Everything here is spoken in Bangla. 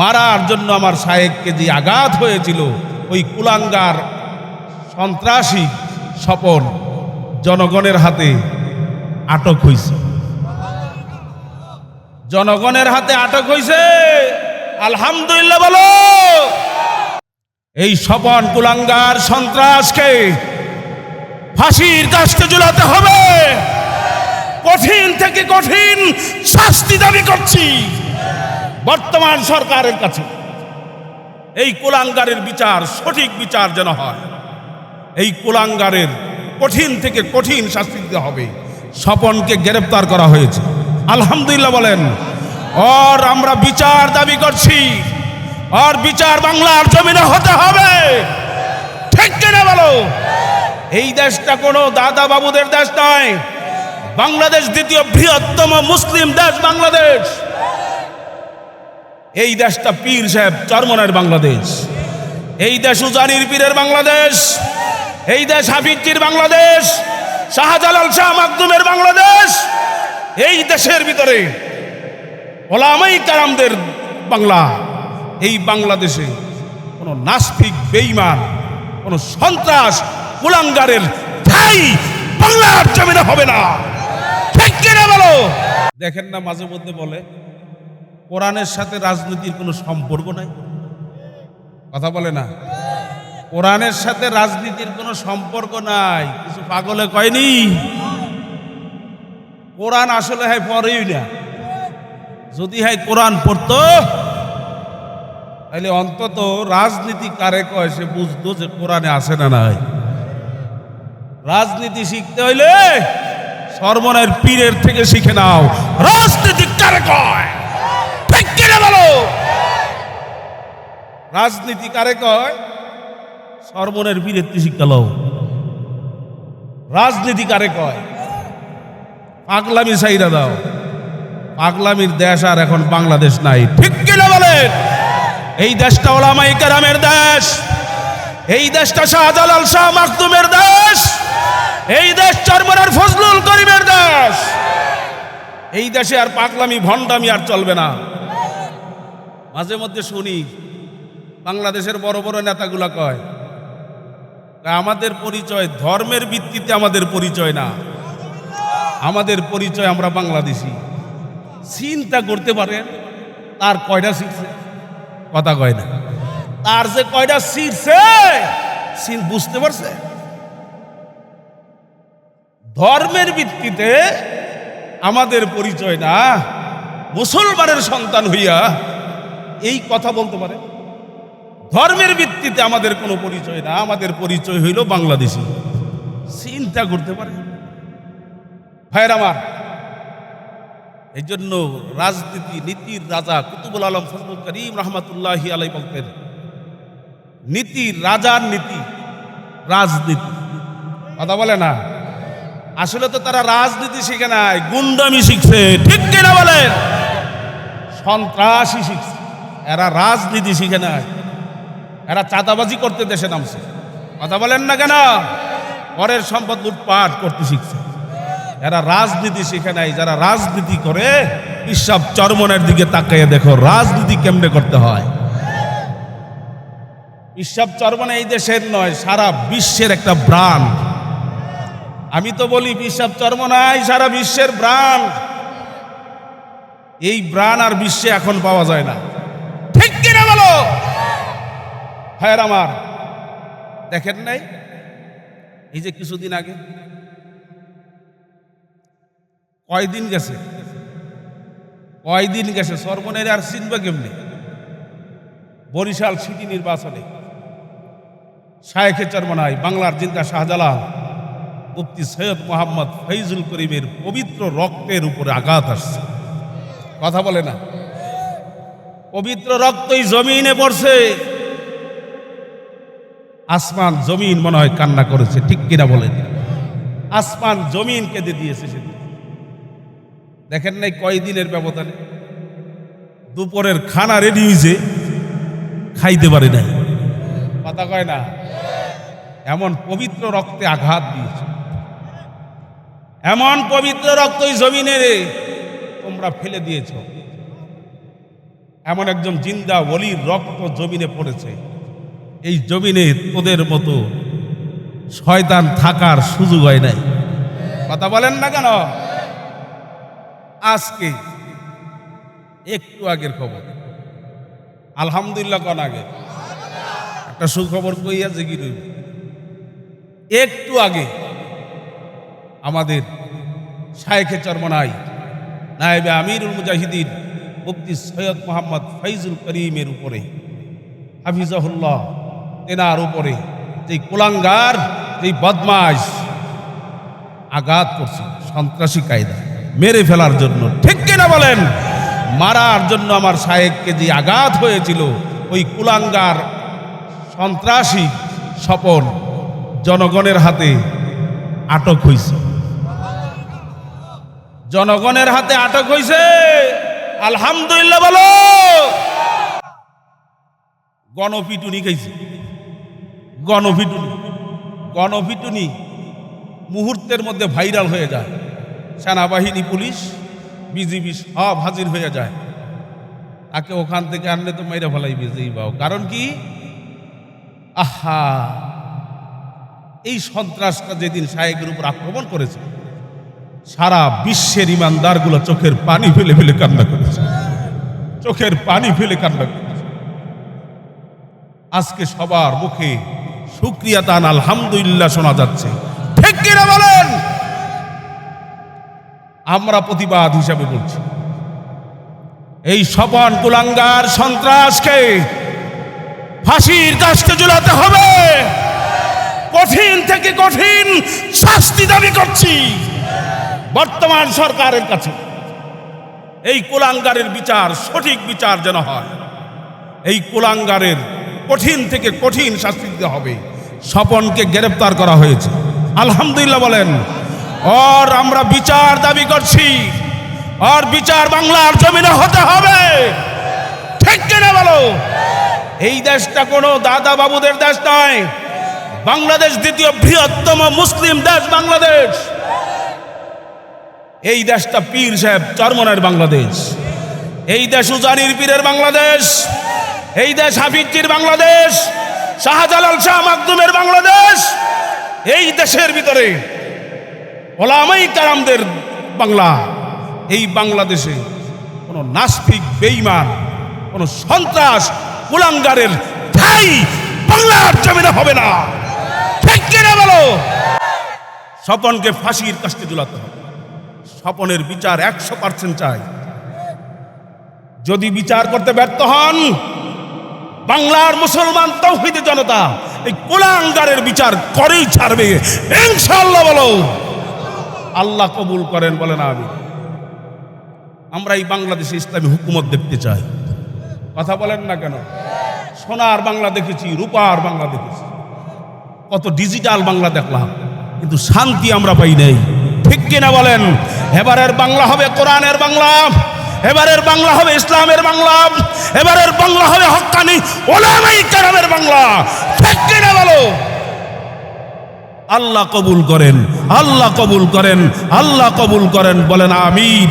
মারার জন্য আমার সাহেবকে যে আঘাত হয়েছিল, ওই কুলাঙ্গার সন্ত্রাসী স্বপন জনগণের হাতে আটক হয়েছে জনগণের হাতে আটক হয়েছে আলহামদুলিল্লাহ বলো। এই স্বপন কুলাঙ্গার সন্ত্রাসকে ফাঁসির কাছকে ঝুলাতে হবে। কঠিন থেকে কঠিন শাস্তি দাবি করছি। বর্তমান সরকারের কাছে এই কুলাঙ্গারের বিচার সঠিক বিচার যেন হয়, এই কুলাঙ্গারের কঠিন থেকে কঠিন শাস্তি দিতে হবে। স্বপনকে গ্রেপ্তার করা হয়েছে। আলহামদুলিল্লাহ বলেন, আর আমরা বিচার দাবি করছি, আর বিচার বাংলার জমিনে হতে হবে। ঠিক কিনা বলো? এই দেশটা কোনো দাদা বাবুদের দেশ নয়, বাংলাদেশ দ্বিতীয় বৃহত্তম মুসলিম দেশ বাংলাদেশ। এই দেশটা পীর সাহেব চরমনের বাংলাদেশ। এই দেশ উজানির পীরের বাংলাদেশ। এই দেশ হাফিজির বাংলাদেশ। শাহজালাল শাহ মাকদুমের বাংলাদেশ। এই দেশের ভিতরে ওলামাই কারামদের বাংলা। এই বাংলাদেশে কোনো নাস্তিক বেইমান কোনো সন্ত্রাস কুলাঙ্গারের ঠাই বাংলার জমিনে হবে না। ঠিক কিনা বলো? দেখেন না, মাঝে মধ্যে বলে কোরআনের সাথে রাজনীতির কোনো সম্পর্ক নাই? কথা বলে না। কোরআনের সাথে রাজনীতির কোনো সম্পর্ক নাই। কিছু পাগলে কয়নি? কোরআন আসলে হয় পড়েই না। যদি হয় কোরআন পড়তো তাহলে অন্তত রাজনীতি কারে কয় সে বুঝতো যে কোরআনে আছে না নাই। রাজনীতি শিখতে হইলে সর্বনের পীরের থেকে শিখে নাও। রাজনীতি কারে কয়? কিনা বলো? রাজনীতি কারে কয়? সর্বনের পীরের শিক্ষা লও। রাজনীতি কারে কয়? পাগলামি সাইরা দাও। পাগলামির দেশ আর এখন বাংলাদেশ নাই। ঠিক কিনা বলেন? এই দেশটা ওলামাই কেরামের দেশ। এই দেশটা শাহজালাল শাহ মাকদুমের দেশ। এই দেশ চরমনার ফজলুল করিমের দেশ। এই দেশে আর পাগলামি, ভণ্ডামি আর চলবে না। মাঝে মধ্যে শুনি, বাংলাদেশের বড় বড় নেতাগুলা কয় আমাদের পরিচয়, ধর্মের ভিত্তিতে আমাদের পরিচয় না। আমাদের পরিচয় আমরা বাংলাদেশি। চিন্তা করতে পারেন, তার কয়টা শিখছে? কথা কয় না। তার যে কয়টা শিখছে বুঝতে পারছে? ধর্মের ভিত্তিতে আমাদের পরিচয় না, মুসলমানের সন্তান হইয়া এই কথা বলতে পারে। ধর্মের ভিত্তিতে আমাদের কোনো পরিচয় না, আমাদের পরিচয় হইল বাংলাদেশি। চিন্তা করতে পারে ভাইয়ের আমার, এই জন্য রাজনীতি, নীতির রাজা কুতুবুল আলম ফজলুল করিম রহমতুল্লাহি আলাই বলতেন নীতির রাজার নীতি, রাজনীতি। কথা বলে না? আসলে তো তারা রাজনীতি শিখে নাই, গুন্ডামি শিখছে, ঠিক কিনা বলেন? সন্ত্রাসী শিখছে। এরা রাজনীতি শিখে নাই এরা চাঁদাবাজি করতে দেশে নামছে। কথা বলেন না কেন? পরের সম্পদ লুটপাট করতে শিখছে। এরা রাজনীতি শিখে নাই যারা রাজনীতি করে ইসব চরমনের দিকে তাকাইয়ে দেখো, রাজনীতি কেমনে করতে হয়? ইসব চরমন এই দেশের নয়, সারা বিশ্বের একটা ব্রান্ড। আমি তো বলি, পিসাব চরমনাই সারা বিশ্বের ব্রান্ড। এই ব্রাণ আর বিশ্বে এখন পাওয়া যায় না। ঠিক কিনা বলো? হ্যাঁ আমার, দেখেন নাই? এই যে কিছুদিন আগে, কয়দিন গেছে? কয়দিন গেছে? সর্বনের আর চিনবে কেমনি? বরিশাল সিটি নির্বাচনে শায়েখে চরমনাই বাংলার জিন্দা শাহজালাল, মুফতি সৈয়দ মোহাম্মদ ফৈজুল করিমের পবিত্র রক্তের উপরে আঘাত আসছে। কথা বলে না? পবিত্র রক্তই জমিনে পড়ছে। আসমান জমিন মনে হয় কান্না করেছে, ঠিক কিনা বলেন? আসমান জমিন কেঁদে দিয়েছে সেদিন। দেখেন নাই কয়দিনের ব্যবধানে? দুপুরের খানা রেডি হয়েছে, খাইতে পারে নাই। কথা কয় না? এমন পবিত্র রক্তে আঘাত দিয়েছে। এমন পবিত্র রক্ত ওই জমিনে তোমরা ফেলে দিয়েছ। এমন একজন জিন্দা ওলির রক্ত জমিনে পড়েছে। এই জমিনে তোদের মতো শয়তান থাকার সুযোগ হয় নাই। কথা বলেন না কেন? আজকে একটু আগের খবর। আলহামদুলিল্লাহ কন আগে। একটা সুখবর কইয়া জেগি রইব একটু আগে আমাদের শায়েখে চরমনাই, নায়েবে আমিরুল মুজাহিদিন মুফতি সৈয়দ মোহাম্মদ ফৈজুল করিমের উপরে, হাফিজাহুল্লাহ তেনার উপরে যেই কুলাঙ্গার, যেই বদমাস আঘাত করছে সন্ত্রাসী কায়দা মেরে ফেলার জন্য। ঠিক কিনা বলেন? মারার জন্য আমার সাহেবকে যে আঘাত হয়েছিল, ওই কুলাঙ্গার সন্ত্রাসী স্বপন জনগণের হাতে আটক হয়েছে জনগণের হাতে আটক হয়েছে আলহামদুলিল্লাহ বলো। গণপিটুনি খাইছে। গণপিটুনি। গণপিটুনি মুহূর্তের মধ্যে ভাইরাল হয়ে যায়। সেনাবাহিনী, পুলিশ, বিজিবি সব হাজির হয়ে যায়। তাকে ওখান থেকে আনলে তো মেরে ফেলাই বেজেই বাও। কারণ কি? আহা! এই সন্ত্রাসটা যেদিন শায়েকের উপর আক্রমণ করেছে, সারা বিশ্বের ইমানদারগুলো চোখের পানি ফেলে ফেলে কান্না করেছে। চোখের পানি ফেলে কান্না আজকে সবার মুখে শুক্রিয়া তান আলহামদুলিল্লাহ শোনা যাচ্ছে। ঠিক কিনা বলেন? আমরা প্রতিবাদ হিসাবে বলছি। এই স্বপন কুলাঙ্গার সন্ত্রাসকে ফাঁসির কাজকে ঝুলাতে হবে। কঠিন থেকে কঠিন শাস্তি দাবি করছি। বর্তমান সরকারের কাছে। এই কুলাঙ্গারের বিচার সঠিক বিচার যেন হয়। এই কুলাঙ্গারের কঠিন থেকে কঠিন শাস্তি দিতে হবে। স্বপনকে গ্রেপ্তার করা হয়েছে। আলহামদুলিল্লাহ বলেন, আর আমরা বিচার দাবি করছি। আর বিচার বাংলার জমিনে হতে হবে। ঠিক কিনা বলো? এই দেশটা কোনো দাদা বাবুদের দেশ নয়। বাংলাদেশ দ্বিতীয় বৃহত্তম মুসলিম দেশ বাংলাদেশ। এই দেশটা পীর সাহেব চরমনের বাংলাদেশ। এই দেশ উজানির পীরের বাংলাদেশ। এই দেশ হাফিজির বাংলাদেশ। শাহজালাল শাহ মাকদুমের বাংলাদেশ। এই দেশের ভিতরে ওলামাই কারামদের বাংলা। এই বাংলাদেশে কোনো নাস্তিক বেইমান কোনো সন্ত্রাস কুলাঙ্গারের ঠাই বাংলার জমিনে হবে না। ঠিক কিনা বলো? স্বপনকে ফাঁসির কাছে ঝুলাতে হবে। স্বপনের বিচার একশো পার্সেন্ট চাই। যদি বিচার করতে ব্যর্থ হন, বাংলার মুসলমান তৌহিদ জনতা এই কোলাঙ্গারের বিচার করেই ছাড়বে। ইনশাল্লাহ বলো। আল্লাহ কবুল করেন বলেন আমি আমরা এই বাংলাদেশে ইসলামী হুকুমত দেখতে চাই। কথা বলেন না কেন? সোনার বাংলা দেখেছি, রূপার বাংলা দেখেছি। কত ডিজিটাল বাংলা দেখলাম, কিন্তু শান্তি আমরা পাই নাই। কিনা বলেন? এবারের বাংলা হবে কোরআনের বাংলা, এবারের বাংলা হবে ইসলামের বাংলা, এবারের বাংলা হবে হকানি ওলামাই কারামের বাংলা। ঠিক কিনা বলো? আল্লাহ কবুল করেন, আল্লাহ কবুল করেন, আল্লাহ কবুল করেন, বলেন আমিন।